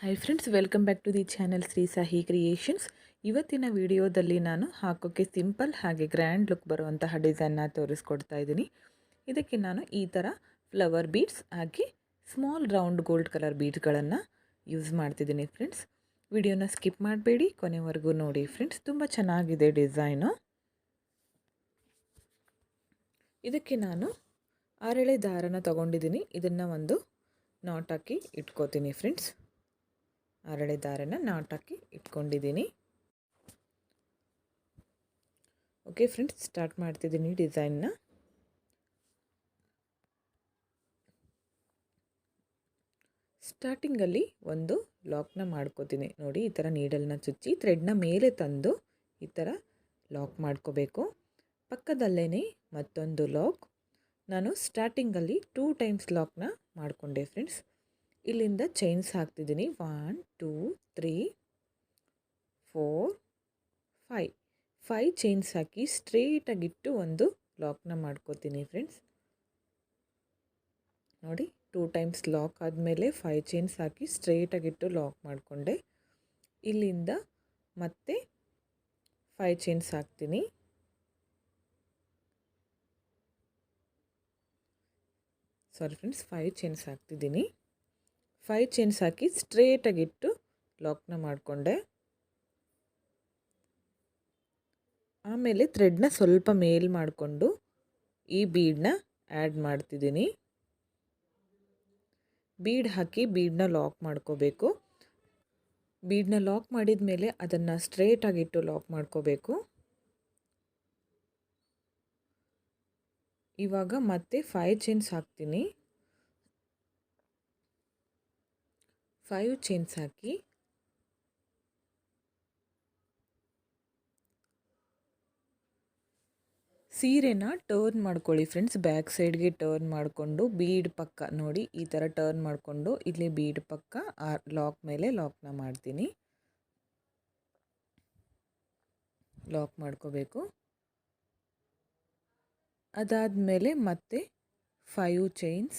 Hi friends welcome back to the channel Shri Sahi creations ಇವತ್ತಿನ ವಿಡಿಯೋದಲ್ಲಿ ನಾನು ಹಾಕೋಕ್ಕೆ ಸಿಂಪಲ್ ಹಾಗೆ ಗ್ರ್ಯಾಂಡ್ ಲುಕ್ ಬರುವಂತಹ ಡಿಸೈನ್ನ ತೋರಿಸ್ಕೊಡ್ತಾ ಇದ್ದೀನಿ. ಇದಕ್ಕೆ ನಾನು ಈ ಥರ ಫ್ಲವರ್ ಬೀಡ್ಸ್ ಹಾಕಿ ಸ್ಮಾಲ್ ರೌಂಡ್ ಗೋಲ್ಡ್ ಕಲರ್ ಬೀಡ್ಸ್ಗಳನ್ನು ಯೂಸ್ ಮಾಡ್ತಿದ್ದೀನಿ ಫ್ರೆಂಡ್ಸ್ ವಿಡಿಯೋನ ಸ್ಕಿಪ್ ಮಾಡಬೇಡಿ, ಕೊನೆವರೆಗೂ ನೋಡಿ ಫ್ರೆಂಡ್ಸ್ ತುಂಬ ಚೆನ್ನಾಗಿದೆ ಡಿಸೈನು ಇದಕ್ಕೆ ನಾನು ಆರಳೆ ದಾರನ ತಗೊಂಡಿದ್ದೀನಿ. ಇದನ್ನು ಒಂದು ನಾಟ್ ಹಾಕಿ ಇಟ್ಕೋತೀನಿ ಫ್ರೆಂಡ್ಸ್ ಅರಳೆ ದಾರನ ನಾಟಾಕಿ ಇಟ್ಕೊಂಡಿದ್ದೀನಿ. ಓಕೆ ಫ್ರೆಂಡ್ಸ್ ಸ್ಟಾರ್ಟ್ ಮಾಡ್ತಿದ್ದೀನಿ ಡಿಸೈನ್ನ ಸ್ಟಾರ್ಟಿಂಗಲ್ಲಿ ಒಂದು ಲಾಕ್ನ ಮಾಡ್ಕೋತೀನಿ. ನೋಡಿ, ಈ ಥರ ನೀಡಲ್ನ ಚುಚ್ಚಿ ಥ್ರೆಡ್ನ ಮೇಲೆ ತಂದು ಈ ಥರ ಲಾಕ್ ಮಾಡ್ಕೋಬೇಕು. ಪಕ್ಕದಲ್ಲೇ ಮತ್ತೊಂದು ಲಾಕ್ ನಾನು ಸ್ಟಾರ್ಟಿಂಗಲ್ಲಿ ಟೂ ಟೈಮ್ಸ್ ಲಾಕ್ನ ಮಾಡಿಕೊಂಡೆ ಫ್ರೆಂಡ್ಸ್ ಇಲ್ಲಿಂದ ಚೈನ್ಸ್ ಹಾಕ್ತಿದ್ದೀನಿ. One, two, three, four five five chains ಹಾಕಿ ಸ್ಟ್ರೇಟಾಗಿಟ್ಟು ಒಂದು ಲಾಕ್ನ ಮಾಡ್ಕೋತೀನಿ ಫ್ರೆಂಡ್ಸ್. ನೋಡಿ, ಟೂ ಟೈಮ್ಸ್ ಲಾಕ್ ಆದಮೇಲೆ ಫೈವ್ ಚೈನ್ಸ್ ಹಾಕಿ ಸ್ಟ್ರೇಟಾಗಿಟ್ಟು ಲಾಕ್ ಮಾಡಿಕೊಂಡೆ. ಇಲ್ಲಿಂದ ಮತ್ತೆ ಫೈವ್ ಚೈನ್ಸ್ ಹಾಕ್ತೀನಿ. ಸಾರಿ ಫ್ರೆಂಡ್ಸ್ ಫೈ ಚೈನ್ಸ್ ಹಾಕ್ತಿದ್ದೀನಿ. ಫೈ ಚೈನ್ಸ್ ಹಾಕಿ ಸ್ಟ್ರೇಟಾಗಿಟ್ಟು ಲಾಕ್ನ ಮಾಡಿಕೊಂಡೆ. ಆಮೇಲೆ ಥ್ರೆಡ್ನ ಸ್ವಲ್ಪ ಮೇಲ್ ಮಾಡಿಕೊಂಡು ಈ ಬೀಡನ್ನ ಆ್ಯಡ್ ಮಾಡ್ತಿದ್ದೀನಿ. ಬೀಡ್ ಹಾಕಿ ಬೀಡನ್ನ ಲಾಕ್ ಮಾಡ್ಕೋಬೇಕು. ಬೀಡನ್ನ ಲಾಕ್ ಮಾಡಿದ ಮೇಲೆ ಅದನ್ನು ಸ್ಟ್ರೇಟಾಗಿಟ್ಟು ಲಾಕ್ ಮಾಡ್ಕೋಬೇಕು. ಇವಾಗ ಮತ್ತೆ ಫೈ ಚೈನ್ಸ್ ಹಾಕ್ತೀನಿ. ಫೈವ್ ಚೈನ್ಸ್ ಹಾಕಿ ಸೀರೆನ ಟರ್ನ್ ಮಾಡ್ಕೊಳ್ಳಿ ಫ್ರೆಂಡ್ಸ್ ಬ್ಯಾಕ್ ಸೈಡ್ಗೆ ಟರ್ನ್ ಮಾಡಿಕೊಂಡು ಬೀಡ್ ಪಕ್ಕ ನೋಡಿ, ಈ ಥರ ಟರ್ನ್ ಮಾಡಿಕೊಂಡು ಇಲ್ಲಿ ಬೀಡ್ ಪಕ್ಕ ಲಾಕ್ ಮೇಲೆ ಲಾಕ್ನ ಮಾಡ್ತೀನಿ. ಲಾಕ್ ಮಾಡ್ಕೋಬೇಕು. ಅದಾದಮೇಲೆ ಮತ್ತೆ ಫೈವ್ ಚೈನ್ಸ್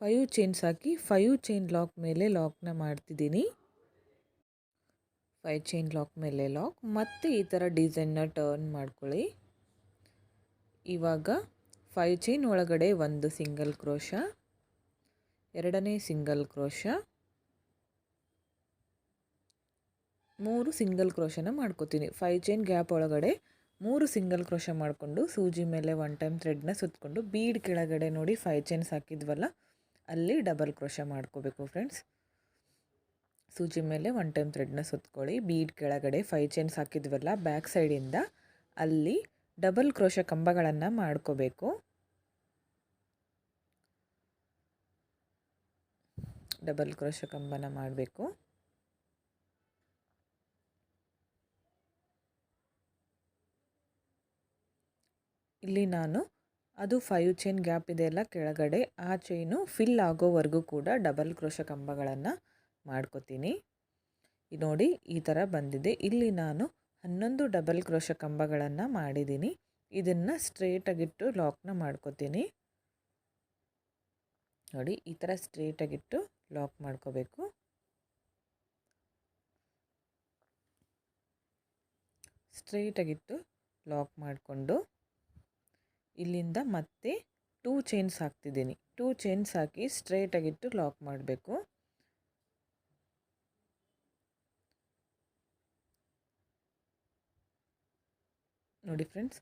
ಫೈವ್ ಚೈನ್ಸ್ ಹಾಕಿ ಫೈವ್ ಚೈನ್ ಲಾಕ್ ಮೇಲೆ ಲಾಕ್ನ ಮಾಡ್ತಿದ್ದೀನಿ. ಫೈವ್ ಚೈನ್ ಲಾಕ್ ಮೇಲೆ ಲಾಕ್ ಮತ್ತು ಈ ಥರ ಡಿಸೈನ್ನ ಟರ್ನ್ ಮಾಡ್ಕೊಳ್ಳಿ. ಇವಾಗ ಫೈವ್ ಚೈನ್ ಒಳಗಡೆ ಒಂದು ಸಿಂಗಲ್ ಕ್ರೋಶ ಎರಡನೇ ಸಿಂಗಲ್ ಕ್ರೋಶ ಮೂರು ಸಿಂಗಲ್ ಕ್ರೋಶನ ಮಾಡ್ಕೋತೀನಿ. ಫೈವ್ ಚೈನ್ ಗ್ಯಾಪ್ ಒಳಗಡೆ ಮೂರು ಸಿಂಗಲ್ ಕ್ರೋಶ ಮಾಡಿಕೊಂಡು ಸೂಜಿ ಮೇಲೆ ಒನ್ ಟೈಮ್ ಥ್ರೆಡ್ನ ಸುತ್ತಕೊಂಡು ಬೀಡ್ ಕೆಳಗಡೆ ನೋಡಿ ಫೈವ್ ಚೈನ್ಸ್ ಹಾಕಿದ್ವಲ್ಲ ಅಲ್ಲಿ ಡಬಲ್ ಕ್ರೋಶ ಮಾಡ್ಕೋಬೇಕು ಫ್ರೆಂಡ್ಸ್ ಸೂಜಿ ಮೇಲೆ ಒನ್ ಟೈಮ್ ಥ್ರೆಡ್ನ ಸುತ್ಕೊಳ್ಳಿ. ಬೀಡ್ ಕೆಳಗಡೆ ಫೈವ್ ಚೈನ್ಸ್ ಹಾಕಿದ್ವಲ್ಲ ಬ್ಯಾಕ್ ಸೈಡಿಂದ ಅಲ್ಲಿ ಡಬಲ್ ಕ್ರೋಶ ಕಂಬಗಳನ್ನು ಮಾಡ್ಕೋಬೇಕು. ಡಬಲ್ ಕ್ರೋಶ ಕಂಬನ ಮಾಡಬೇಕು. ಇಲ್ಲಿ ನಾನು ಅದು ಫೈವ್ ಚೈನ್ ಗ್ಯಾಪ್ ಇದೆಯಲ್ಲ ಕೆಳಗಡೆ, ಆ ಚೈನು ಫಿಲ್ ಆಗೋವರೆಗೂ ಕೂಡ ಡಬಲ್ ಕ್ರೋಶ ಕಂಬಗಳನ್ನು ಮಾಡ್ಕೋತೀನಿ. ನೋಡಿ ಈ ಥರ ಬಂದಿದೆ. ಇಲ್ಲಿ ನಾನು ಹನ್ನೊಂದು ಡಬಲ್ ಕ್ರೋಶ ಕಂಬಗಳನ್ನು ಮಾಡಿದ್ದೀನಿ ಇದನ್ನು ಸ್ಟ್ರೇಟಾಗಿಟ್ಟು ಲಾಕ್ನ ಮಾಡ್ಕೋತೀನಿ. ನೋಡಿ ಈ ಥರ ಸ್ಟ್ರೇಟಾಗಿಟ್ಟು ಲಾಕ್ ಮಾಡ್ಕೋಬೇಕು. ಸ್ಟ್ರೇಟಾಗಿಟ್ಟು ಲಾಕ್ ಮಾಡಿಕೊಂಡು ಇಲ್ಲಿಂದ ಮತ್ತೆ ಟೂ ಚೈನ್ಸ್ ಹಾಕ್ತಿದ್ದೀನಿ. ಟೂ ಚೈನ್ಸ್ ಹಾಕಿ ಸ್ಟ್ರೇಟಾಗಿಟ್ಟು ಲಾಕ್ ಮಾಡಬೇಕು. ನೋಡಿ ಫ್ರೆಂಡ್ಸ್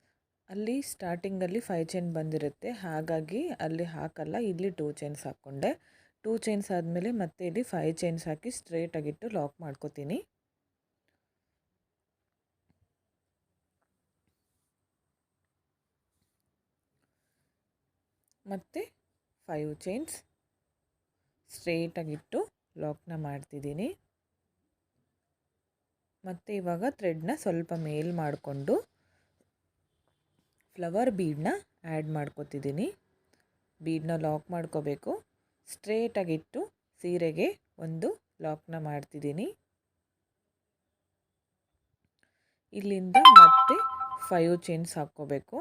ಅಲ್ಲಿ ಸ್ಟಾರ್ಟಿಂಗಲ್ಲಿ ಫೈವ್ ಚೈನ್ ಬಂದಿರುತ್ತೆ. ಹಾಗಾಗಿ ಅಲ್ಲಿ ಹಾಕಲ್ಲ, ಇಲ್ಲಿ ಟೂ ಚೈನ್ಸ್ ಹಾಕ್ಕೊಂಡೆ. ಟೂ ಚೈನ್ಸ್ ಆದಮೇಲೆ ಮತ್ತೆ ಇಲ್ಲಿ ಫೈವ್ ಚೈನ್ಸ್ ಹಾಕಿ ಸ್ಟ್ರೇಟಾಗಿಟ್ಟು ಲಾಕ್ ಮಾಡ್ಕೋತೀನಿ. ಮತ್ತು ಫೈವ್ ಚೈನ್ಸ್ ಸ್ಟ್ರೇಟಾಗಿಟ್ಟು ಲಾಕ್ನ ಮಾಡ್ತಿದ್ದೀನಿ. ಮತ್ತು ಇವಾಗ ಥ್ರೆಡ್ನ ಸ್ವಲ್ಪ ಮೇಲ್ ಮಾಡಿಕೊಂಡು ಫ್ಲವರ್ ಬೀಡನ್ನ ಆ್ಯಡ್ ಮಾಡ್ಕೋತಿದ್ದೀನಿ. ಬೀಡನ್ನ ಲಾಕ್ ಮಾಡ್ಕೋಬೇಕು. ಸ್ಟ್ರೇಟಾಗಿಟ್ಟು ಸೀರೆಗೆ ಒಂದು ಲಾಕ್ನ ಮಾಡ್ತಿದ್ದೀನಿ. ಇಲ್ಲಿಂದ ಮತ್ತೆ ಫೈವ್ ಚೈನ್ಸ್ ಹಾಕ್ಕೋಬೇಕು.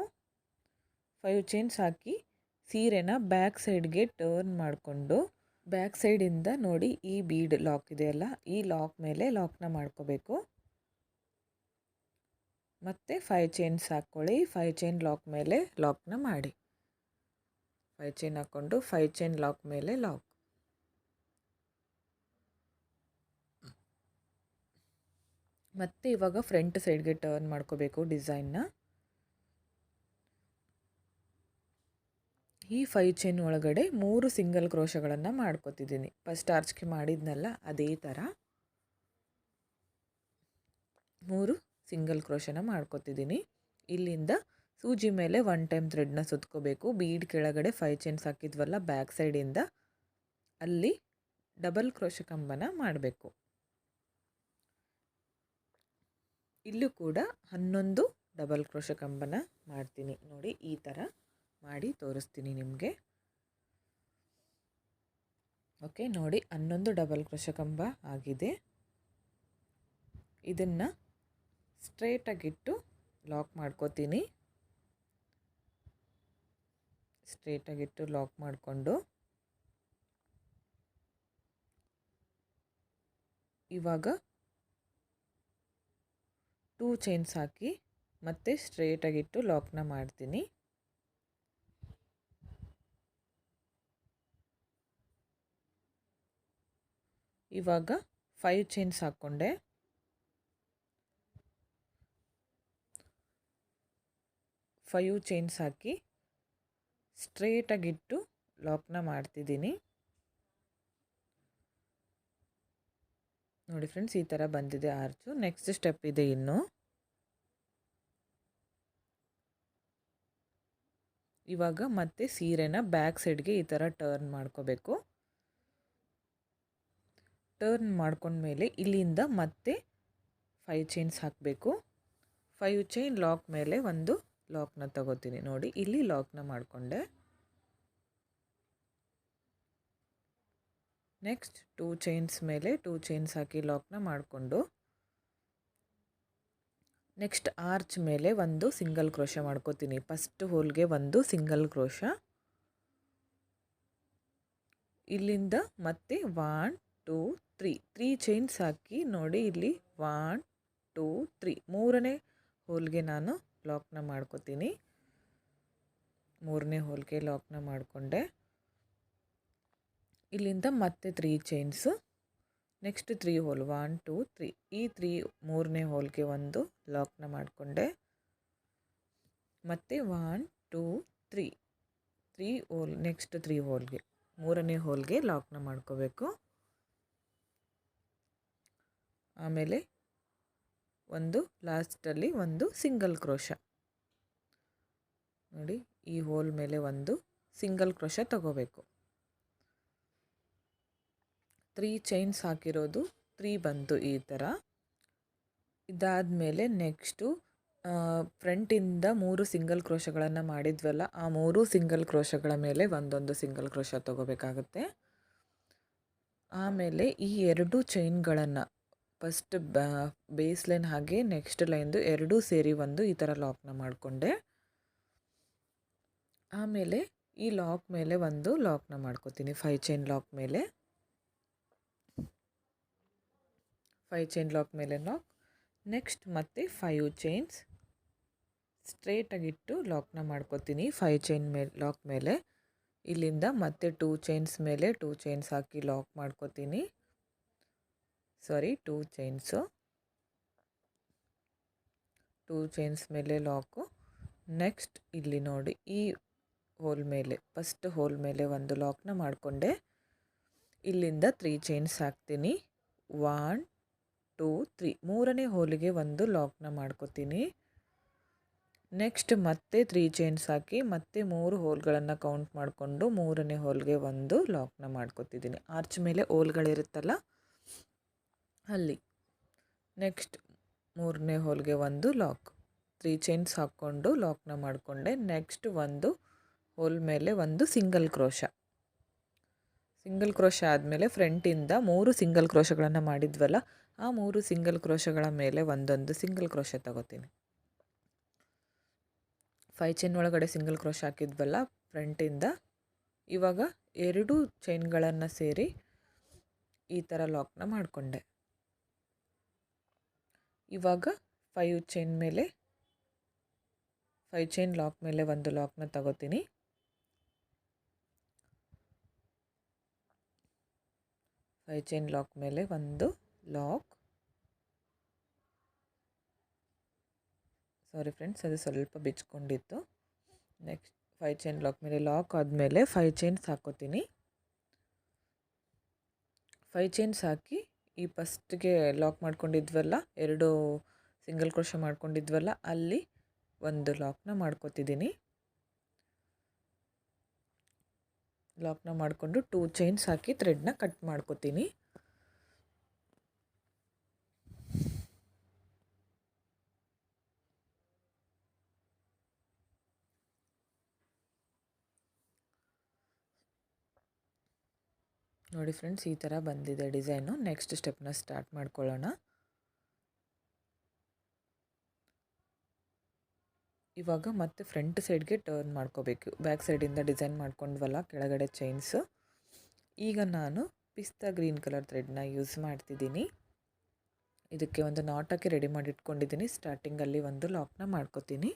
ಫೈವ್ ಚೈನ್ಸ್ ಹಾಕಿ ಸೀರೆನ ಬ್ಯಾಕ್ ಸೈಡ್ಗೆ ಟರ್ನ್ ಮಾಡಿಕೊಂಡು ಬ್ಯಾಕ್ ಸೈಡಿಂದ ನೋಡಿ ಈ ಬೀಡ್ ಲಾಕ್ ಇದೆಯಲ್ಲ ಈ ಲಾಕ್ ಮೇಲೆ ಲಾಕ್ನ ಮಾಡ್ಕೋಬೇಕು. ಮತ್ತು ಫೈ ಚೈನ್ಸ್ ಹಾಕ್ಕೊಳ್ಳಿ. ಫೈ ಚೈನ್ ಲಾಕ್ ಮೇಲೆ ಲಾಕ್ನ ಮಾಡಿ. ಫೈ ಚೈನ್ ಹಾಕ್ಕೊಂಡು ಫೈ ಚೈನ್ ಲಾಕ್ ಮೇಲೆ ಲಾಕ್. ಮತ್ತು ಇವಾಗ ಫ್ರಂಟ್ ಸೈಡ್ಗೆ ಟರ್ನ್ ಮಾಡ್ಕೋಬೇಕು ಡಿಸೈನ್ನ. ಈ ಫೈ ಚೈನ್ ಒಳಗಡೆ ಮೂರು ಸಿಂಗಲ್ ಕ್ರೋಶಗಳನ್ನು ಮಾಡ್ಕೋತಿದ್ದೀನಿ. ಫಸ್ಟ್ ಆರ್ಚ್ಗೆ ಮಾಡಿದ್ನಲ್ಲ ಅದೇ ಥರ ಮೂರು ಸಿಂಗಲ್ ಕ್ರೋಶನ ಮಾಡ್ಕೋತಿದ್ದೀನಿ. ಇಲ್ಲಿಂದ ಸೂಜಿ ಮೇಲೆ ಒನ್ ಟೈಮ್ ಥ್ರೆಡ್ನ ಸುತ್ಕೋಬೇಕು. ಬೀಡ್ ಕೆಳಗಡೆ ಫೈ ಚೈನ್ಸ್ ಹಾಕಿದ್ವಲ್ಲ ಬ್ಯಾಕ್ ಸೈಡಿಂದ ಅಲ್ಲಿ ಡಬಲ್ ಕ್ರೋಶ ಕಂಬನ ಮಾಡಬೇಕು. ಇಲ್ಲೂ ಕೂಡ ಹನ್ನೊಂದು ಡಬಲ್ ಕ್ರೋಶ ಕಂಬನ ಮಾಡ್ತೀನಿ. ನೋಡಿ ಈ ಥರ ಮಾಡಿ ತೋರಿಸ್ತೀನಿ ನಿಮಗೆ. ಓಕೆ ನೋಡಿ, ಹನ್ನೊಂದು ಡಬಲ್ ಕ್ರೋಶ ಕಂಬ ಆಗಿದೆ. ಇದನ್ನು ಸ್ಟ್ರೇಟಾಗಿಟ್ಟು ಲಾಕ್ ಮಾಡ್ಕೋತೀನಿ. ಸ್ಟ್ರೇಟಾಗಿಟ್ಟು ಲಾಕ್ ಮಾಡಿಕೊಂಡು. ಇವಾಗ ಟೂ ಚೈನ್ಸ್ ಹಾಕಿ ಮತ್ತೆ ಸ್ಟ್ರೇಟಾಗಿಟ್ಟು ಲಾಕ್ನ ಮಾಡ್ತೀನಿ. ಇವಾಗ ಫೈವ್ ಚೈನ್ಸ್ ಹಾಕ್ಕೊಂಡೆ. ಫೈವ್ ಚೈನ್ಸ್ ಹಾಕಿ ಸ್ಟ್ರೇಟಾಗಿಟ್ಟು ಲಾಕ್ನ ಮಾಡ್ತಿದ್ದೀನಿ. ನೋಡಿ ಫ್ರೆಂಡ್ಸ್ ಈ ಥರ ಬಂದಿದೆ ಆರ್ಚು ನೆಕ್ಸ್ಟ್ ಸ್ಟೆಪ್ ಇದೆ ಇನ್ನು. ಇವಾಗ ಮತ್ತೆ ಸೀರೆನ ಬ್ಯಾಕ್ ಸೈಡ್ಗೆ ಈ ಥರ ಟರ್ನ್ ಮಾಡ್ಕೋಬೇಕು. ಟರ್ನ್ ಮಾಡ್ಕೊಂಡ್ಮೇಲೆ ಇಲ್ಲಿಂದ ಮತ್ತೆ ಫೈವ್ ಚೈನ್ಸ್ ಹಾಕಬೇಕು. ಫೈವ್ ಚೈನ್ ಲಾಕ್ ಮೇಲೆ ಒಂದು ಲಾಕ್ನ ತಗೋತೀನಿ. ನೋಡಿ, ಇಲ್ಲಿ ಲಾಕ್ನ ಮಾಡಿಕೊಂಡೆ. ನೆಕ್ಸ್ಟ್ ಟೂ ಚೈನ್ಸ್ ಮೇಲೆ ಟೂ ಚೈನ್ಸ್ ಹಾಕಿ ಲಾಕ್ನ ಮಾಡಿಕೊಂಡು ನೆಕ್ಸ್ಟ್ ಆರ್ಚ್ ಮೇಲೆ ಒಂದು ಸಿಂಗಲ್ ಕ್ರೋಶ ಮಾಡ್ಕೋತೀನಿ. ಫಸ್ಟ್ ಹೋಲ್ಗೆ ಒಂದು ಸಿಂಗಲ್ ಕ್ರೋಶ ಇಲ್ಲಿಂದ ಮತ್ತೆ one two, three. Three chains ಹಾಕಿ ನೋಡಿ ಇಲ್ಲಿ ಒನ್ ಟೂ ತ್ರೀ ಮೂರನೇ ಹೋಲ್ಗೆ ನಾನು ಲಾಕ್ನ ಮಾಡ್ಕೋತೀನಿ. ಮೂರನೇ ಹೋಲ್ಗೆ ಲಾಕ್ನ ಮಾಡಿಕೊಂಡೆ. ಇಲ್ಲಿಂದ ಮತ್ತೆ three chains next three hole one two three ಈ ತ್ರೀ ಮೂರನೇ ಹೋಲ್ಗೆ ಒಂದು ಲಾಕ್ನ ಮಾಡಿಕೊಂಡೆ. ಮತ್ತು one two three three hole next three ಹೋಲ್ಗೆ ಮೂರನೇ ಹೋಲ್ಗೆ ಲಾಕ್ನ ಮಾಡ್ಕೋಬೇಕು. ಆಮೇಲೆ ಒಂದು ಲಾಸ್ಟಲ್ಲಿ ಒಂದು ಸಿಂಗಲ್ ಕ್ರೋಶ. ನೋಡಿ, ಈ ಹೋಲ್ ಮೇಲೆ ಒಂದು ಸಿಂಗಲ್ ಕ್ರೋಶ ತಗೋಬೇಕು. ತ್ರೀ ಚೈನ್ಸ್ ಹಾಕಿರೋದು ತ್ರೀ ಬಂತು ಈ ಥರ. ಇದಾದಮೇಲೆ ನೆಕ್ಸ್ಟು ಫ್ರಂಟಿಂದ ಮೂರು ಸಿಂಗಲ್ ಕ್ರೋಶಗಳನ್ನು ಮಾಡಿದ್ವಲ್ಲ, ಆ ಮೂರು ಸಿಂಗಲ್ ಕ್ರೋಶಗಳ ಮೇಲೆ ಒಂದೊಂದು ಸಿಂಗಲ್ ಕ್ರೋಶ ತಗೋಬೇಕಾಗುತ್ತೆ. ಆಮೇಲೆ ಈ ಎರಡು ಚೈನ್ಗಳನ್ನು ಫಸ್ಟ್ ಬೇಸ್ ಲೈನ್ ಹಾಗೆ ನೆಕ್ಸ್ಟ್ ಲೈನ್ದು ಎರಡೂ ಸೇರಿ ಒಂದು ಈ ಥರ ಲಾಕ್ನ ಮಾಡಿಕೊಂಡೆ. ಆಮೇಲೆ ಈ ಲಾಕ್ ಮೇಲೆ ಒಂದು ಲಾಕ್ನ ಮಾಡ್ಕೋತೀನಿ ಫೈ ಚೈನ್ ಲಾಕ್ ಮೇಲೆ. ಫೈ ಚೈನ್ ಲಾಕ್ ಮೇಲೆ ಲಾಕ್ ನೆಕ್ಸ್ಟ್ ಮತ್ತೆ ಫೈವ್ ಚೈನ್ಸ್ ಸ್ಟ್ರೇಟಾಗಿಟ್ಟು ಲಾಕ್ನ ಮಾಡ್ಕೋತೀನಿ ಫೈ ಚೈನ್ ಮೇಲೆ ಲಾಕ್ ಮೇಲೆ. ಇಲ್ಲಿಂದ ಮತ್ತೆ ಟೂ ಚೈನ್ಸ್ ಮೇಲೆ ಟೂ ಚೈನ್ಸ್ ಹಾಕಿ ಲಾಕ್ ಮಾಡ್ಕೋತೀನಿ. Sorry two chains two chains ಮೇಲೆ ಲಾಕು ನೆಕ್ಸ್ಟ್ ಇಲ್ಲಿ ನೋಡಿ, ಈ ಹೋಲ್ ಮೇಲೆ ಫಸ್ಟ್ ಹೋಲ್ ಮೇಲೆ ಒಂದು ಲಾಕ್ನ ಮಾಡಿಕೊಂಡೆ. ಇಲ್ಲಿಂದ ತ್ರೀ ಚೈನ್ಸ್ ಹಾಕ್ತೀನಿ. ಒನ್ ಟೂ ತ್ರೀ ಮೂರನೇ ಹೋಲಿಗೆ ಒಂದು ಲಾಕ್ನ ಮಾಡ್ಕೋತೀನಿ. ನೆಕ್ಸ್ಟ್ ಮತ್ತೆ ತ್ರೀ ಚೈನ್ಸ್ ಹಾಕಿ, ಮತ್ತೆ ಮೂರು ಹೋಲ್ಗಳನ್ನು ಕೌಂಟ್ ಮಾಡಿಕೊಂಡು ಮೂರನೇ ಹೋಲ್ಗೆ ಒಂದು ಲಾಕ್ನ ಮಾಡ್ಕೋತಿದ್ದೀನಿ. ಆರ್ಚ್ ಮೇಲೆ ಹೋಲ್ಗಳಿರುತ್ತಲ್ಲ ಅಲ್ಲಿ. ನೆಕ್ಸ್ಟ್ ಮೂರನೇ ಹೋಲ್ಗೆ ಒಂದು ಲಾಕ್. ತ್ರೀ ಚೈನ್ಸ್ ಹಾಕ್ಕೊಂಡು ಲಾಕ್ನ ಮಾಡಿಕೊಂಡೆ. ನೆಕ್ಸ್ಟ್ ಒಂದು ಹೋಲ್ ಮೇಲೆ ಒಂದು ಸಿಂಗಲ್ ಕ್ರೋಶ. ಸಿಂಗಲ್ ಕ್ರೋಶ ಆದಮೇಲೆ ಫ್ರಂಟಿಂದ ಮೂರು ಸಿಂಗಲ್ ಕ್ರೋಶಗಳನ್ನು ಮಾಡಿದ್ವಲ್ಲ, ಆ ಮೂರು ಸಿಂಗಲ್ ಕ್ರೋಶಗಳ ಮೇಲೆ ಒಂದೊಂದು ಸಿಂಗಲ್ ಕ್ರೋಶ ತಗೋತೀನಿ. ಫೈ ಚೈನ್ ಒಳಗಡೆ ಸಿಂಗಲ್ ಕ್ರೋಶ ಹಾಕಿದ್ವಲ್ಲ, ಫ್ರಂಟಿಂದ ಇವಾಗ ಎರಡು ಚೈನ್ಗಳನ್ನು ಸೇರಿ ಈ ಥರ ಲಾಕ್ನ ಮಾಡಿಕೊಂಡೆ. ಇವಾಗ ಫೈವ್ ಚೈನ್ ಮೇಲೆ ಫೈವ್ ಚೈನ್ ಲಾಕ್ ಮೇಲೆ ಒಂದು ಲಾಕ್ನ ತಗೋತೀನಿ ಫೈವ್ ಚೈನ್ ಲಾಕ್ ಮೇಲೆ ಒಂದು ಲಾಕ್ ಸಾರಿ ಫ್ರೆಂಡ್ಸ್ ಅದು ಸ್ವಲ್ಪ ಬಿಚ್ಕೊಂಡಿತ್ತು ನೆಕ್ಸ್ಟ್ ಫೈವ್ ಚೈನ್ ಲಾಕ್ ಮೇಲೆ ಲಾಕ್ ಆದಮೇಲೆ ಫೈವ್ ಚೈನ್ಸ್ ಹಾಕೋತೀನಿ ಫೈವ್ ಚೈನ್ಸ್ ಹಾಕಿ ಈ ಫಸ್ಟ್ಗೆ ಲಾಕ್ ಮಾಡ್ಕೊಂಡಿದ್ವಲ್ಲ, ಎರಡು ಸಿಂಗಲ್ ಕ್ರೋಶ ಮಾಡ್ಕೊಂಡಿದ್ವಲ್ಲ, ಅಲ್ಲಿ ಒಂದು ಲಾಕ್ನ ಮಾಡ್ಕೋತಿದ್ದೀನಿ. ಲಾಕ್ನ ಮಾಡಿಕೊಂಡು ಟೂ ಚೈನ್ಸ್ ಹಾಕಿ ಥ್ರೆಡ್ನ ಕಟ್ ಮಾಡ್ಕೋತೀನಿ. ನೋಡಿ ಫ್ರೆಂಡ್ಸ್, ಈ ಥರ ಬಂದಿದೆ ಡಿಸೈನು. ನೆಕ್ಸ್ಟ್ ಸ್ಟೆಪ್ನ ಸ್ಟಾರ್ಟ್ ಮಾಡ್ಕೊಳ್ಳೋಣ. ಇವಾಗ ಮತ್ತೆ ಫ್ರಂಟ್ ಸೈಡ್ಗೆ ಟರ್ನ್ ಮಾಡ್ಕೋಬೇಕು. ಬ್ಯಾಕ್ ಸೈಡಿಂದ ಡಿಸೈನ್ ಮಾಡ್ಕೊಂಡ್ವಲ್ಲ, ಕೆಳಗಡೆ ಚೈನ್ಸು ಈಗ ನಾನು ಪಿಸ್ತಾ ಗ್ರೀನ್ ಕಲರ್ ಥ್ರೆಡ್ನ ಯೂಸ್ ಮಾಡ್ತಿದ್ದೀನಿ. ಇದಕ್ಕೆ ಒಂದು ನಾಟಕ್ಕೆ ರೆಡಿ ಮಾಡಿ ಇಟ್ಕೊಂಡಿದ್ದೀನಿ. ಸ್ಟಾರ್ಟಿಂಗಲ್ಲಿ ಒಂದು ಲಾಕ್ನ ಮಾಡ್ಕೋತೀನಿ.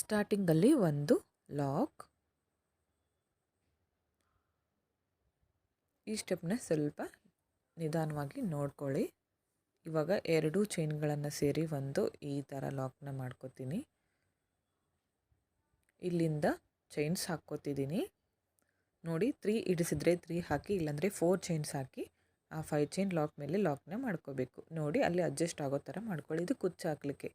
ಸ್ಟಾರ್ಟಿಂಗಲ್ಲಿ ಒಂದು ಲಾಕ್ ಈ ಸ್ಟೆಪ್ನ ಸ್ವಲ್ಪ ನಿಧಾನವಾಗಿ ನೋಡ್ಕೊಳ್ಳಿ. ಇವಾಗ ಎರಡು ಚೈನ್ಗಳನ್ನು ಸೇರಿ ಒಂದು ಈ ಥರ ಲಾಕ್ನ ಮಾಡ್ಕೋತೀನಿ. ಇಲ್ಲಿಂದ ಚೈನ್ಸ್ ಹಾಕ್ಕೋತಿದ್ದೀನಿ. ನೋಡಿ ತ್ರೀ ಇಡಿಸಿದ್ರೆ ತ್ರೀ ಹಾಕಿ, ಇಲ್ಲಾಂದರೆ ಫೋರ್ ಚೈನ್ಸ್ ಹಾಕಿ ಆ ಫೈವ್ ಚೈನ್ ಲಾಕ್ ಮೇಲೆ ಲಾಕ್ನ ಮಾಡ್ಕೋಬೇಕು. ನೋಡಿ ಅಲ್ಲಿ ಅಡ್ಜಸ್ಟ್ ಆಗೋ ಥರ ಮಾಡ್ಕೊಳ್ಳಿ. ಇದು ಕುಚ್ಚು ಹಾಕ್ಲಿಕ್ಕೆ.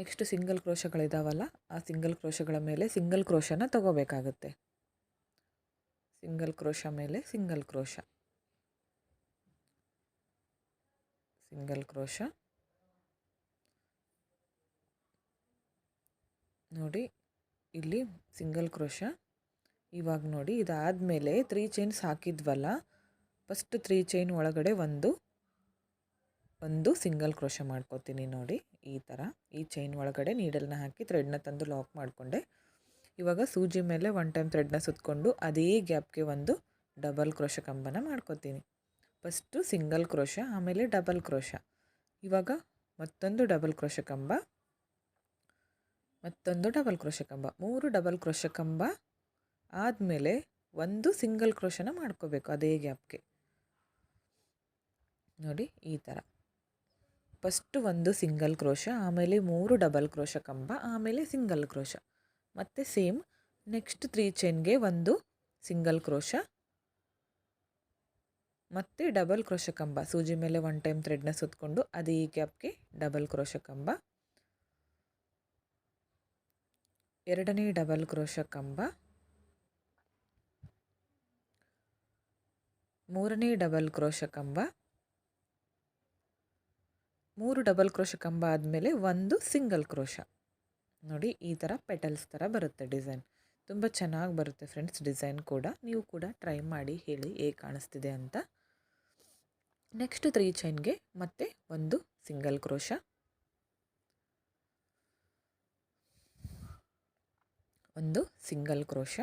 ನೆಕ್ಸ್ಟ್ ಸಿಂಗಲ್ ಕ್ರೋಶಗಳಿದಾವಲ್ಲ, ಆ ಸಿಂಗಲ್ ಕ್ರೋಶಗಳ ಮೇಲೆ ಸಿಂಗಲ್ ಕ್ರೋಶನ ತಗೋಬೇಕಾಗುತ್ತೆ. ಸಿಂಗಲ್ ಕ್ರೋಶ ಮೇಲೆ ಸಿಂಗಲ್ ಕ್ರೋಶ. Single crochet. ನೋಡಿ, ಇಲ್ಲಿ ಸಿಂಗಲ್ ಕ್ರೋಶ. ಇವಾಗ ನೋಡಿ ಇದಾದ ಮೇಲೆ ತ್ರೀ ಚೈನ್ಸ್ ಹಾಕಿದ್ವಲ್ಲ, ಫಸ್ಟ್ ತ್ರೀ ಚೈನ್ ಒಳಗಡೆ ಒಂದು ಒಂದು ಸಿಂಗಲ್ ಕ್ರೋಶ ಮಾಡ್ಕೋತೀನಿ ನೋಡಿ, ಈ ಥರ. ಈ ಚೈನ್ ಒಳಗಡೆ ನೀಡಲ್ನ ಹಾಕಿ ಥ್ರೆಡ್ನ ತಂದು ಲಾಕ್ ಮಾಡಿಕೊಂಡೆ. ಇವಾಗ ಸೂಜಿ ಮೇಲೆ ಒನ್ ಟೈಮ್ ಥ್ರೆಡ್ನ ಸುತ್ತಕೊಂಡು ಅದೇ ಗ್ಯಾಪ್ಗೆ ಒಂದು ಡಬಲ್ ಕ್ರೋಶ ಕಂಬನ ಮಾಡ್ಕೋತೀನಿ. ಫಸ್ಟು ಸಿಂಗಲ್ ಕ್ರೋಶ ಆಮೇಲೆ ಡಬಲ್ ಕ್ರೋಶ ಇವಾಗ ಮತ್ತೊಂದು ಡಬಲ್ ಕ್ರೋಶ ಕಂಬ. ಮತ್ತೊಂದು ಡಬಲ್ ಕ್ರೋಶ ಕಂಬ. ಮೂರು ಡಬಲ್ ಕ್ರೋಶ ಕಂಬ ಆದಮೇಲೆ ಒಂದು ಸಿಂಗಲ್ ಕ್ರೋಶನ ಮಾಡ್ಕೋಬೇಕು ಅದೇ ಗ್ಯಾಪ್ಗೆ ನೋಡಿ ಈ ಥರ ಫಸ್ಟು ಒಂದು ಸಿಂಗಲ್ ಕ್ರೋಶ ಆಮೇಲೆ ಮೂರು ಡಬಲ್ ಕ್ರೋಶ ಕಂಬ, ಆಮೇಲೆ ಸಿಂಗಲ್ ಕ್ರೋಶ ಮತ್ತು ಸೇಮ್ ನೆಕ್ಸ್ಟ್ ತ್ರೀ ಚೈನ್ಗೆ ಒಂದು ಸಿಂಗಲ್ ಕ್ರೋಶ, ಮತ್ತು ಡಬಲ್ ಕ್ರೋಶ ಕಂಬ. ಸೂಜಿ ಮೇಲೆ ಒನ್ ಟೈಮ್ ಥ್ರೆಡ್ನ ಸುತ್ತಕೊಂಡು ಅದೇ ಗ್ಯಾಪ್ಗೆ ಡಬಲ್ ಕ್ರೋಶ ಕಂಬ. ಎರಡನೇ ಡಬಲ್ ಕ್ರೋಶ ಕಂಬ. ಮೂರನೇ ಡಬಲ್ ಕ್ರೋಶ ಕಂಬ. ಮೂರು ಡಬಲ್ ಕ್ರೋಶ ಕಂಬ ಆದಮೇಲೆ ಒಂದು ಸಿಂಗಲ್ ಕ್ರೋಶ. ನೋಡಿ, ಈ ಥರ ಪೆಟಲ್ಸ್ ಥರ ಬರುತ್ತೆ ಡಿಸೈನ್. ತುಂಬ ಚೆನ್ನಾಗಿ ಬರುತ್ತೆ ಫ್ರೆಂಡ್ಸ್ ಡಿಸೈನ್ ಕೂಡ. ನೀವು ಕೂಡ ಟ್ರೈ ಮಾಡಿ ಹೇಳಿ ಹೇಗೆ ಕಾಣಿಸ್ತಿದೆ ಅಂತ. ನೆಕ್ಸ್ಟ್ ತ್ರೀ ಚೈನ್ಗೆ ಮತ್ತೆ ಒಂದು ಸಿಂಗಲ್ ಕ್ರೋಶ. ಒಂದು ಸಿಂಗಲ್ ಕ್ರೋಶ.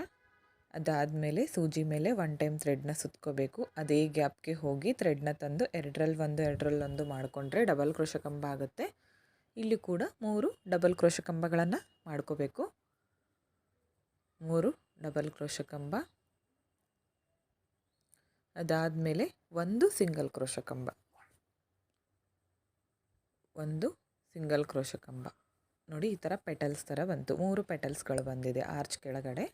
ಅದಾದಮೇಲೆ ಸೂಜಿ ಮೇಲೆ ಒನ್ ಟೈಮ್ ಥ್ರೆಡ್ನ ಸುತ್ಕೋಬೇಕು. ಅದೇ ಗ್ಯಾಪ್ಗೆ ಹೋಗಿ ಥ್ರೆಡ್ನ ತಂದು ಎರಡರಲ್ಲಿ ಒಂದು ಎರಡರಲ್ಲಿ ಒಂದು ಮಾಡಿಕೊಂಡ್ರೆ ಡಬಲ್ ಕ್ರೋಶ ಕಂಬ ಆಗುತ್ತೆ. ಇಲ್ಲಿ ಕೂಡ ಮೂರು ಡಬಲ್ ಕ್ರೋಶ ಕಂಬಗಳನ್ನು ಮಾಡ್ಕೋಬೇಕು. ಮೂರು ಡಬಲ್ ಕ್ರೋಶ ಕಂಬ. ಅದಾದಮೇಲೆ ಒಂದು ಸಿಂಗಲ್ ಕ್ರೋಶ ಕಂಬ. ಒಂದು ಸಿಂಗಲ್ ಕ್ರೋಶ ಕಂಬ. ನೋಡಿ ಈ ಥರ ಪೆಟಲ್ಸ್ ಥರ ಬಂತು. ಮೂರು ಪೆಟಲ್ಸ್ಗಳು ಬಂದಿದೆ ಆರ್ಚ್ ಕೆಳಗಡೆ.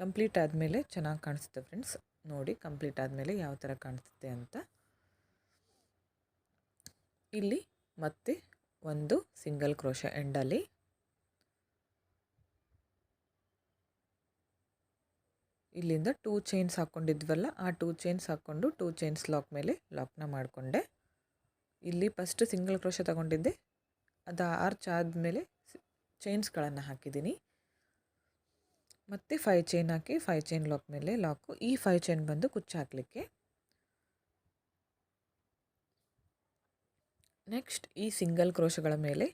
ಕಂಪ್ಲೀಟ್ ಆದಮೇಲೆ ಚೆನ್ನಾಗಿ ಕಾಣಿಸುತ್ತೆ ಫ್ರೆಂಡ್ಸ್ ನೋಡಿ ಕಂಪ್ಲೀಟ್ ಆದಮೇಲೆ ಯಾವ ಥರ ಕಾಣಿಸುತ್ತೆ ಅಂತ. ಇಲ್ಲಿ ಮತ್ತೆ ಒಂದು ಸಿಂಗಲ್ ಕ್ರೋಶ ಎಂಡಲ್ಲಿ. ಇಲ್ಲಿಂದ ಟೂ ಚೈನ್ಸ್ ಹಾಕ್ಕೊಂಡಿದ್ವಲ್ಲ ಆ ಟೂ ಚೈನ್ಸ್ ಹಾಕ್ಕೊಂಡು ಟೂ ಚೈನ್ಸ್ ಲಾಕ್ ಮೇಲೆ ಲಾಕ್ನ ಮಾಡಿಕೊಂಡೆ. ಇಲ್ಲಿ ಫಸ್ಟ್ ಸಿಂಗಲ್ ಕ್ರೋಶ ತಗೊಂಡಿದ್ದೆ. ಅದು ಆರ್ಚ್ ಆದಮೇಲೆ ಚೈನ್ಸ್ಗಳನ್ನು ಹಾಕಿದ್ದೀನಿ. ಮತ್ತು ಫೈವ್ ಚೈನ್ ಹಾಕಿ ಫೈವ್ ಚೈನ್ ಲಾಕ್ ಮೇಲೆ ಲಾಕು. ಈ ಫೈವ್ ಚೈನ್ ಬಂದು ಕುಚ್ಚು ಹಾಕಲಿಕ್ಕೆ ನೆಕ್ಸ್ಟ್ ಈ ಸಿಂಗಲ್ ಕ್ರೋಶಗಳ ಮೇಲೆ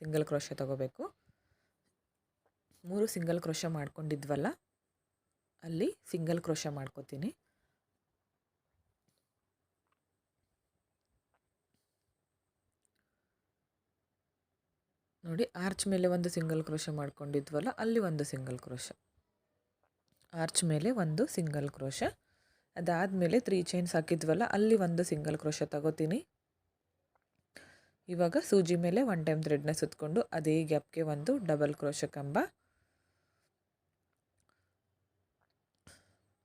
ಸಿಂಗಲ್ ಕ್ರೋಶ ತಗೋಬೇಕು. ಮೂರು ಸಿಂಗಲ್ ಕ್ರೋಶ ಮಾಡ್ಕೊಂಡಿದ್ವಲ್ಲ, ಅಲ್ಲಿ ಸಿಂಗಲ್ ಕ್ರೋಶ ಮಾಡ್ಕೋತೀನಿ. ನೋಡಿ ಆರ್ಚ್ ಮೇಲೆ ಒಂದು ಸಿಂಗಲ್ ಕ್ರೋಶ ಮಾಡ್ಕೊಂಡಿದ್ವಲ್ಲ, ಅಲ್ಲಿ ಒಂದು ಸಿಂಗಲ್ ಕ್ರೋಶ. ಆರ್ಚ್ ಮೇಲೆ ಒಂದು ಸಿಂಗಲ್ ಕ್ರೋಶ. ಅದಾದಮೇಲೆ ತ್ರೀ ಚೈನ್ಸ್ ಹಾಕಿದ್ವಲ್ಲ, ಅಲ್ಲಿ ಒಂದು ಸಿಂಗಲ್ ಕ್ರೋಶ ತಗೋತೀನಿ. ಇವಾಗ ಸೂಜಿ ಮೇಲೆ ಒನ್ ಟೈಮ್ ಥ್ರೆಡ್ನ ಸುತ್ತಕೊಂಡು ಅದೇ ಗ್ಯಾಪ್ಗೆ ಒಂದು ಡಬಲ್ ಕ್ರೋಶ ಕಂಬ.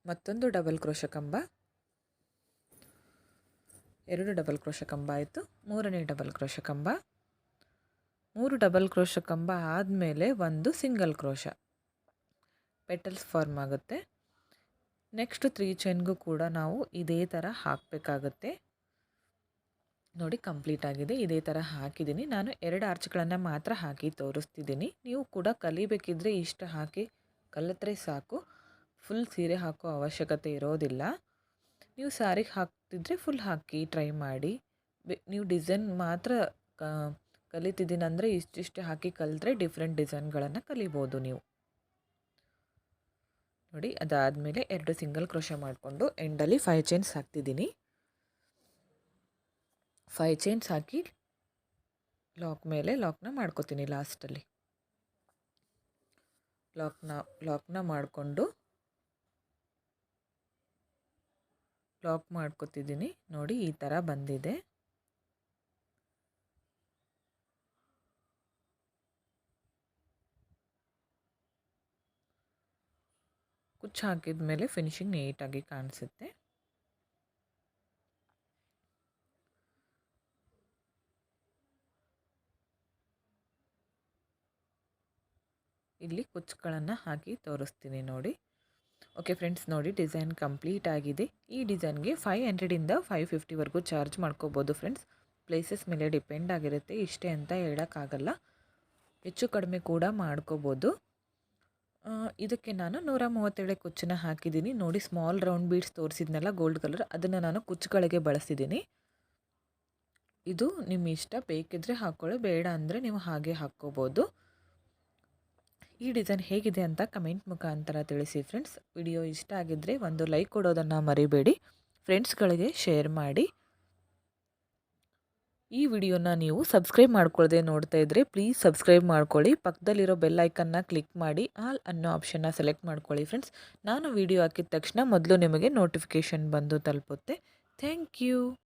ಮತ್ತೊಂದು ಡಬಲ್ ಕ್ರೋಶ ಕಂಬ. ಎರಡು ಡಬಲ್ ಕ್ರೋಶ ಕಂಬ ಆಯಿತು. ಮೂರನೇ ಡಬಲ್ ಕ್ರೋಶ ಕಂಬ. ಮೂರು ಡಬಲ್ ಕ್ರೋಶ ಕಂಬ ಆದಮೇಲೆ ಒಂದು ಸಿಂಗಲ್ ಕ್ರೋಶ ಪೆಟಲ್ಸ್ ಫಾರ್ಮ್ ಆಗುತ್ತೆ. ನೆಕ್ಸ್ಟ್ ತ್ರೀ ಚೈನ್ಗೂ ಕೂಡ ನಾವು ಇದೇ ಥರ ಹಾಕಬೇಕಾಗತ್ತೆ. ನೋಡಿ ಕಂಪ್ಲೀಟ್ ಆಗಿದೆ. ಇದೇ ಥರ ಹಾಕಿದ್ದೀನಿ. ನಾನು ಎರಡು ಆರ್ಚ್ಗಳನ್ನು ಮಾತ್ರ ಹಾಕಿ ತೋರಿಸ್ತಿದ್ದೀನಿ. ನೀವು ಕೂಡ ಕಲಿಬೇಕಿದ್ರೆ ಇಷ್ಟು ಹಾಕಿ ಕಲಿತ್ರೆ ಸಾಕು. ಫುಲ್ ಸೀರೆ ಹಾಕೋ ಅವಶ್ಯಕತೆ ಇರೋದಿಲ್ಲ. ನೀವು ಸ್ಯಾರಿಗೆ ಹಾಕ್ತಿದ್ರೆ ಫುಲ್ ಹಾಕಿ ಟ್ರೈ ಮಾಡಿ. ನೀವು ಡಿಸೈನ್ ಮಾತ್ರ ಕಲಿತಿದ್ದೀನಿ ಅಂದರೆ ಇಷ್ಟಿಷ್ಟು ಹಾಕಿ ಕಲಿತ್ರೆ ಡಿಫ್ರೆಂಟ್ ಡಿಸೈನ್ಗಳನ್ನು ಕಲಿಬೋದು ನೀವು. ನೋಡಿ, ಅದಾದಮೇಲೆ ಎರಡು ಸಿಂಗಲ್ ಕ್ರೋಶ ಮಾಡಿಕೊಂಡು ಎಂಡಲ್ಲಿ ಫೈವ್ ಚೈನ್ಸ್ ಹಾಕ್ತಿದ್ದೀನಿ. ಫೈವ್ ಚೈನ್ಸ್ ಹಾಕಿ ಲಾಕ್ ಮೇಲೆ ಲಾಕ್ನ ಮಾಡ್ಕೋತೀನಿ ಲಾಸ್ಟಲ್ಲಿ ಲಾಕ್ನ ಲಾಕ್ನ ಮಾಡಿಕೊಂಡು ಲಾಕ್ ಮಾಡ್ಕೋತಿದ್ದೀನಿ ನೋಡಿ ಈ ಥರ ಬಂದಿದೆ. ಕುಚ್ಚು ಹಾಕಿದ ಮೇಲೆ ಫಿನಿಶಿಂಗ್ ನೀಟಾಗಿ ಕಾಣಿಸುತ್ತೆ. ಇಲ್ಲಿ ಕುಚ್ಚುಗಳನ್ನು ಹಾಕಿ ತೋರಿಸ್ತೀನಿ ನೋಡಿ. ಓಕೆ ಫ್ರೆಂಡ್ಸ್ ನೋಡಿ ಡಿಸೈನ್ ಕಂಪ್ಲೀಟ್ ಆಗಿದೆ. ಈ ಡಿಸೈನ್ಗೆ ಫೈವ್ ಹಂಡ್ರೆಡಿಂದ ಫೈವ್ ಫಿಫ್ಟಿವರೆಗೂ ಚಾರ್ಜ್ ಮಾಡ್ಕೋಬೋದು ಫ್ರೆಂಡ್ಸ್ ಪ್ಲೇಸಸ್ ಮೇಲೆ ಡಿಪೆಂಡ್ ಆಗಿರುತ್ತೆ, ಇಷ್ಟೇ ಅಂತ ಹೇಳೋಕ್ಕಾಗಲ್ಲ. ಹೆಚ್ಚು ಕಡಿಮೆ ಕೂಡ ಮಾಡ್ಕೋಬೋದು. ಇದಕ್ಕೆ ನಾನು ನೂರ ಮೂವತ್ತೇಳು ಕುಚ್ಚನ್ನ ಹಾಕಿದ್ದೀನಿ. ನೋಡಿ ಸ್ಮಾಲ್ ರೌಂಡ್ ಬೀಡ್ಸ್ ತೋರಿಸಿದ್ನಲ್ಲ ಗೋಲ್ಡ್ ಕಲರ್ ಅದನ್ನು ನಾನು ಕುಚ್ಚುಗಳಿಗೆ ಬಳಸಿದ್ದೀನಿ ಇದು ನಿಮ್ಮ ಇಷ್ಟ ಬೇಕಿದ್ದರೆ ಹಾಕ್ಕೊಳ್ಳಿ ಬೇಡ ಅಂದರೆ ನೀವು ಹಾಗೆ ಹಾಕ್ಕೋಬೋದು. ಈ ಡಿಸೈನ್ ಹೇಗಿದೆ ಅಂತ ಕಮೆಂಟ್ ಮುಖಾಂತರ ತಿಳಿಸಿ ಫ್ರೆಂಡ್ಸ್ ವಿಡಿಯೋ ಇಷ್ಟ ಆಗಿದ್ದರೆ ಒಂದು ಲೈಕ್ ಕೊಡೋದನ್ನು ಮರಿಬೇಡಿ. ಫ್ರೆಂಡ್ಸ್ಗಳಿಗೆ ಶೇರ್ ಮಾಡಿ. ಈ ವಿಡಿಯೋನ ನೀವು ಸಬ್ಸ್ಕ್ರೈಬ್ ಮಾಡ್ಕೊಳ್ಳದೆ ನೋಡ್ತಾ ಇದ್ದರೆ ಪ್ಲೀಸ್ ಸಬ್ಸ್ಕ್ರೈಬ್ ಮಾಡ್ಕೊಳ್ಳಿ. ಪಕ್ಕದಲ್ಲಿರೋ ಬೆಲ್ ಐಕನ್ನ ಕ್ಲಿಕ್ ಮಾಡಿ. ಆಲ್ ಅನ್ನೋ ಆಪ್ಷನ್ನ ಸೆಲೆಕ್ಟ್ ಮಾಡ್ಕೊಳ್ಳಿ ಫ್ರೆಂಡ್ಸ್ ನಾನು ವಿಡಿಯೋ ಹಾಕಿದ ತಕ್ಷಣ ಮೊದಲು ನಿಮಗೆ ನೋಟಿಫಿಕೇಷನ್ ಬಂದು ತಲುಪುತ್ತೆ. Thank you